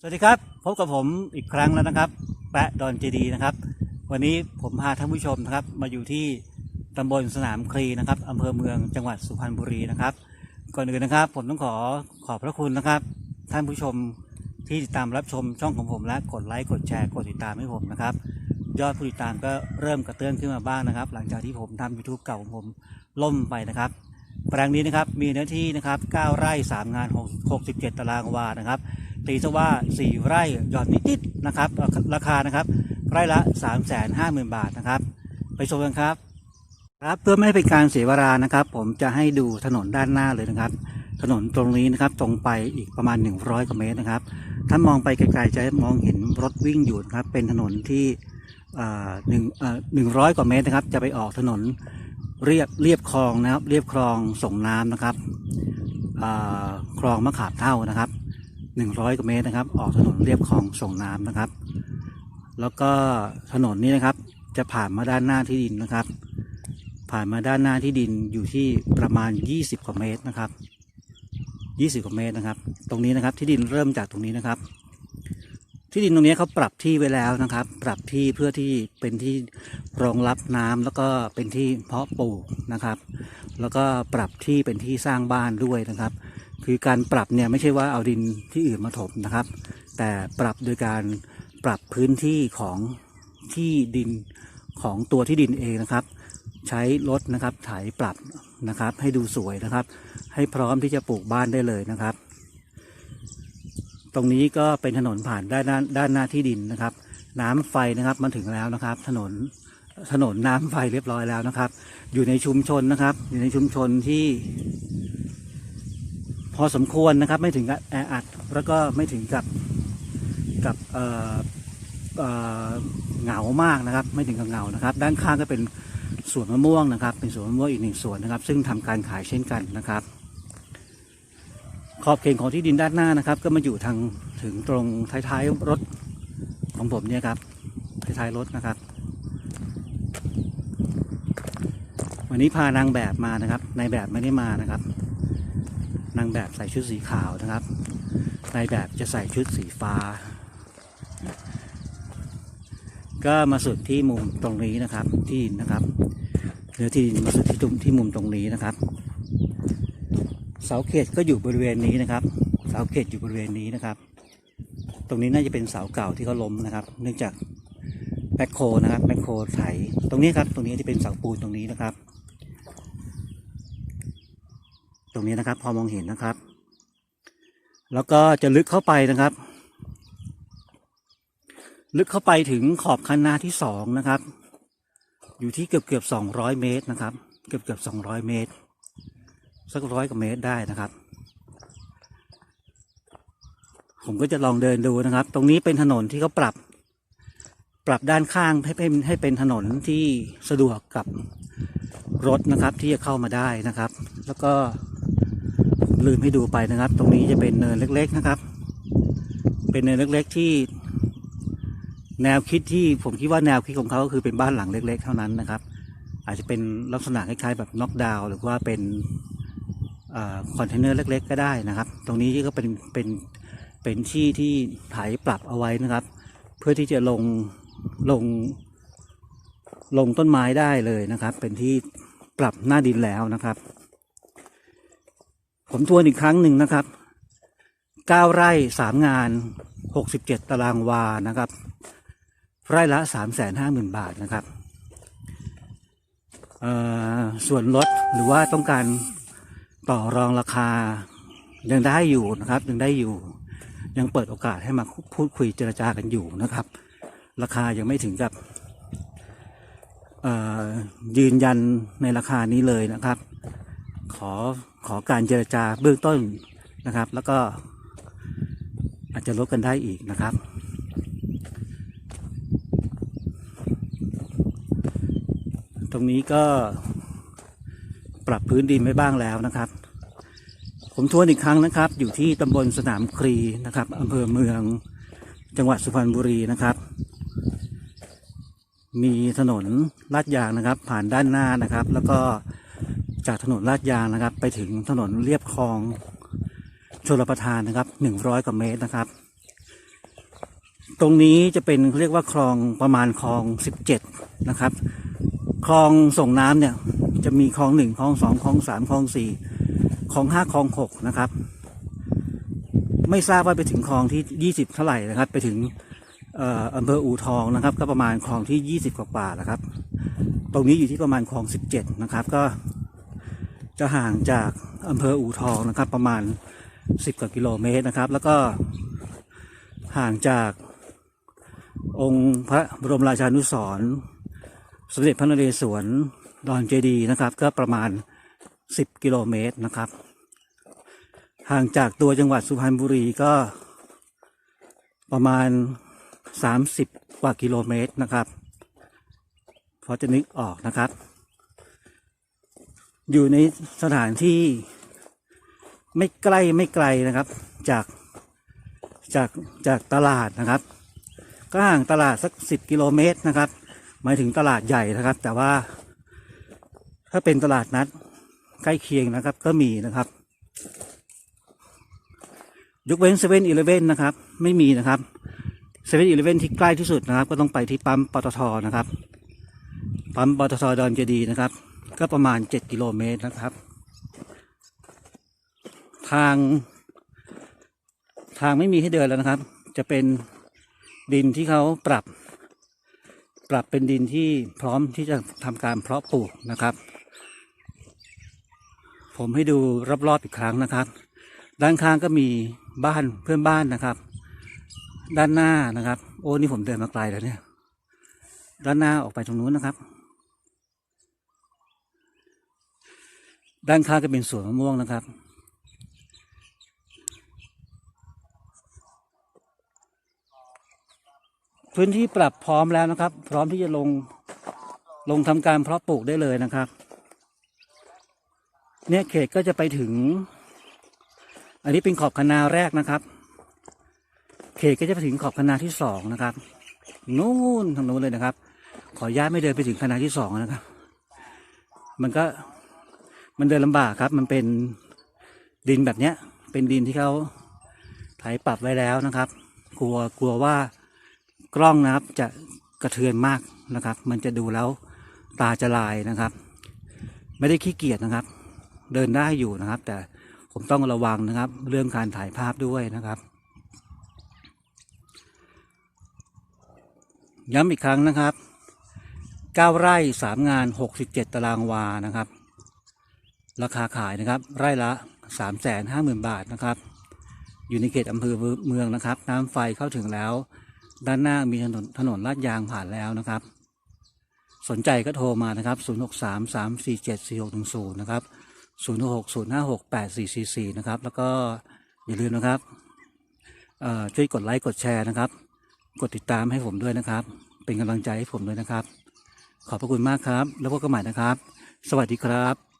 สวัสดีครับ พบกับผมอีกครั้งแล้วนะครับ แปะดอนเจดีนะครับ วันนี้ผมพาท่านผู้ชมนะครับ มาอยู่ที่ตำบลสนามคลีนะครับอำเภอเมืองจังหวัดสุพรรณบุรีนะครับ ก่อนอื่นนะครับ ผมต้องขอขอบพระคุณนะครับ ท่านผู้ชมที่ติดตามรับชมช่องของผมและกดไลค์กดแชร์กดติดตามให้ผมนะครับ ยอดผู้ติดตามก็เริ่มกระเตื้องขึ้นมาบ้างนะครับ หลังจากที่ผมทำ YouTube เก่าของผมล่มไปนะครับแปลงนี้นะครับมีเนื้อที่นะครับ9ไร่3งาน 67 ตารางวานะครับ ตีซะว่า 4 ไร่หย่อนนิดๆนะครับ ราคานะครับไร่ละ 350,000 บาทนะครับ ไปชมกันครับครับเพื่อไม่ให้เป็นการเสียเวลานะครับ ผมจะให้ดูถนนด้านหน้าเลยนะครับ ถนนตรงนี้นะครับตรงไปอีกประมาณ 100กว่าเมตรนะครับถ้ามองไปไกลๆจะมองเห็นรถวิ่งอยู่นะครับ เป็นถนนที่หนึ่งหนึ่งร้อยกว่าเมตรนะครับ จะไปออกถนนเรียบเรียบคลองนะครับ เรียบคลองส่งน้ำนะครับคลองมะขามเท่านะครับ หนึ่งร้อยกว่าเมตรนะครับ ออกถนนเรียบคลองส่งน้ำนะครับ แล้วก็ถนนนี้นะครับ จะผ่านมาด้านหน้าที่ดินนะครับ ผ่านมาด้านหน้าที่ดินอยู่ที่ประมาณ 20 กว่าเมตรนะครับ 20 กว่าเมตรนะครับ ตรงนี้นะครับที่ดินเริ่มจากตรงนี้นะครับ ที่ดินตรงนี้เขาปรับที่ไว้แล้วนะครับ ปรับที่เพื่อที่เป็นที่รองรับน้ำแล้วก็เป็นที่เพาะปลูกนะครับ แล้วก็ปรับที่เป็นที่สร้างบ้านด้วยนะครับ คือการปรับเนี่ยไม่ใช่ว่าเอาดินที่อื่นมาถมนะครับ แต่ปรับโดยการปรับพื้นที่ของที่ดินของตัวที่ดินเองนะครับ ใช้รถนะครับไถปรับนะครับ ให้ดูสวยนะครับ ให้พร้อมที่จะปลูกบ้านได้เลยนะครับ ตรงนี้ก็เป็นถนนผ่านด้านหน้าด้านหน้าที่ดินนะครับ น้ำไฟนะครับมาถึงแล้วนะครับ ถนนถนนน้ำไฟเรียบร้อยแล้วนะครับ อยู่ในชุมชนนะครับ อยู่ในชุมชนที่ พอสมควรนะครับ ไม่ถึงกับแออัดแล้วก็ไม่ถึงกับกับเอ่อเอ่อเหงามากนะครับ ไม่ถึงกับเหงานะครับ ด้านข้างก็เป็นสวนมะม่วงนะครับ เป็นสวนมะม่วงอีกหนึ่งสวนนะครับ ซึ่งทำการขายเช่นกันนะครับ ขอบเขตของที่ดินด้านหน้านะครับ ก็มาอยู่ทางถึงตรงท้ายๆรถของผมเนี่ยครับท้ายๆรถนะครับ วันนี้พานางแบบมานะครับนายแบบไม่ได้มานะครับ นางแบบใส่ชุดสีขาวนะครับนายแบบจะใส่ชุดสีฟ้า ก็มาสุดที่มุมตรงนี้นะครับที่ดินนะครับเนื้อที่ดินมาสุดที่ตุ่มที่มุมตรงนี้นะครับ เสาเขตก็อยู่บริเวณนี้นะครับ เสาเขตอยู่บริเวณนี้นะครับ ตรงนี้น่าจะเป็นเสาเก่าที่เขาล้มนะครับ เนื่องจากแมคโครนะครับแมคโครไถตรงนี้ครับ ตรงนี้ที่เป็นเสาปูนตรงนี้นะครับ ตรงนี้นะครับ พอมองเห็นนะครับ แล้วก็จะลึกเข้าไปนะครับ ลึกเข้าไปถึงขอบคันนาที่สองนะครับ อยู่ที่เกือบเกือบสองร้อยเมตรนะครับ เกือบเกือบสองร้อยเมตร สักร้อยกว่าเมตรได้นะครับ ผมก็จะลองเดินดูนะครับ ตรงนี้เป็นถนนที่เขาปรับปรับด้านข้างให้เป็นให้เป็นถนนที่สะดวกกับรถนะครับที่จะเข้ามาได้นะครับ แล้วก็ ลืมให้ดูไปนะครับ ตรงนี้จะเป็นเนินเล็ก ๆนะครับ เป็นเนินเล็ก ๆ ที่ แนวคิดที่ผมคิดว่าแนวคิดของเขาก็คือเป็นบ้านหลังเล็ก ๆ เท่านั้นนะครับ อาจจะเป็นลักษณะคล้ายๆแบบน็อกดาวน์หรือว่าเป็นคอนเทนเนอร์เล็ก ๆ ก็ได้นะครับ ตรงนี้ก็เป็นเป็นเป็นที่ที่ไถปรับเอาไว้นะครับ เพื่อที่จะลงลงลงต้นไม้ได้เลยนะครับ เป็นที่ปรับหน้าดินแล้วนะครับ ผมทวนอีกครั้งหนึ่งนะครับเก้าไร่สามงานหกสิบเจ็ดตารางวานะครับ ไร่ละสามแสนห้าหมื่นบาทนะครับส่วนลดหรือว่าต้องการต่อรองราคายังได้อยู่นะครับ ยังได้อยู่ ยังเปิดโอกาสให้มาพูดคุยเจรจากันอยู่นะครับ ราคายังไม่ถึงกับยืนยันในราคานี้เลยนะครับ ขอ ขอการเจรจาเบื้องต้นนะครับ แล้วก็อาจจะลดกันได้อีกนะครับ ตรงนี้ก็ปรับพื้นดินไว้บ้างแล้วนะครับ ผมทวนอีกครั้งนะครับ อยู่ที่ตำบลสนามครีนะครับอำเภอเมืองจังหวัดสุพรรณบุรีนะครับ มีถนนลาดยางนะครับ ผ่านด้านหน้านะครับ แล้วก็ จากถนนลาดยางนะครับ ไปถึงถนนเรียบคลองชลประทานนะครับหนึ่งร้อยกว่าเมตรนะครับ ตรงนี้จะเป็นเรียกว่าคลองประมาณคลองสิบเจ็ดนะครับ คลองส่งน้ำเนี่ย จะมีคลองหนึ่งคลองสองคลองสามคลองสี่คลองห้าคลองหกนะครับ ไม่ทราบว่าไปถึงคลองที่ยี่สิบเท่าไหร่นะครับ ไปถึงเอ่ออำเภออู่ทองนะครับ ก็ประมาณคลองที่ยี่สิบกว่าๆนะครับ ตรงนี้อยู่ที่ประมาณคลองสิบเจ็ดนะครับ ก็ จะห่างจากอำเภออู่ทองนะครับ ประมาณสิบกว่ากิโลเมตรนะครับ แล้วก็ห่างจากองค์พระบรมราชานุสรณ์สมเด็จพระนเรศวรดอนเจดีย์นะครับ ก็ประมาณสิบกิโลเมตรนะครับ ห่างจากตัวจังหวัดสุพรรณบุรีก็ประมาณสามสิบกว่ากิโลเมตรนะครับพอจะนึกออกนะครับ อยู่ในสถานที่ไม่ใกล้ไม่ไกลนะครับ จากจากจากตลาดนะครับ ก็ห่างตลาดสักสิบกิโลเมตรนะครับ หมายถึงตลาดใหญ่นะครับ แต่ว่า ถ้าเป็นตลาดนัดใกล้เคียงนะครับ ก็มีนะครับยกเว้นเซเว่นอีเลฟเว่นนะครับ ไม่มีนะครับเซเว่นอีเลฟเว่นที่ใกล้ที่สุดนะครับ ก็ต้องไปที่ปั๊มปตทนะครับ ปั๊มปตทดอนเจดีย์นะครับ ก็ประมาณเจ็ดกิโลเมตรนะครับ ทาง ทางไม่มีให้เดินแล้วนะครับ จะเป็นดินที่เขาปรับ ปรับเป็นดินที่พร้อมที่จะทำการเพาะปลูกนะครับ ผมให้ดูรอบๆอีกครั้งนะครับ ด้านข้างก็มีบ้านเพื่อนบ้านนะครับ ด้านหน้านะครับ โอ้นี่ผมเดินมาไกลแล้วเนี่ย ด้านหน้าออกไปตรงนู้นนะครับ ด้านข้างก็เป็นสวนมะม่วงนะครับ พื้นที่ปรับพร้อมแล้วนะครับ พร้อมที่จะลงลงทำการเพาะปลูกได้เลยนะครับ เนี่ยเขตก็จะไปถึง อันนี้เป็นขอบคนาแรกนะครับ เขตก็จะไปถึงขอบคนาที่สองนะครับนู่นทางนู้นเลยนะครับ ขออนุญาตไม่เดินไปถึงคณะที่สองนะครับ มันก็ มันเดินลำบากครับ มันเป็นดินแบบเนี้ย เป็นดินที่เขาไถปรับไว้แล้วนะครับ กลัวกลัวว่ากล้องนะครับจะกระเทือนมากนะครับ มันจะดูแล้วตาจะลายนะครับ ไม่ได้ขี้เกียจนะครับ เดินได้อยู่นะครับ แต่ผมต้องระวังนะครับ เรื่องการถ่ายภาพด้วยนะครับย้ำอีกครั้งนะครับ 9 ไร่ 3 งาน 67 ตารางวานะครับ ราคาขายนะครับ ไร่ละ 350,000 บาทนะครับ อยู่ในเขตอำเภอเมืองนะครับ น้ำไฟเข้าถึงแล้ว ด้านหน้ามีถนนถนนลาดยางผ่านแล้วนะครับ สนใจก็โทรมานะครับ 0633474610 นะครับ0 6 0 5 6 8 4 4 4 นะครับ แล้วก็อย่าลืมนะครับช่วยกดไลค์กดแชร์นะครับ กดติดตามให้ผมด้วยนะครับ เป็นกำลังใจให้ผมด้วยนะครับ ขอบพระคุณมากครับ แล้วพบกันใหม่นะครับ สวัสดีครับ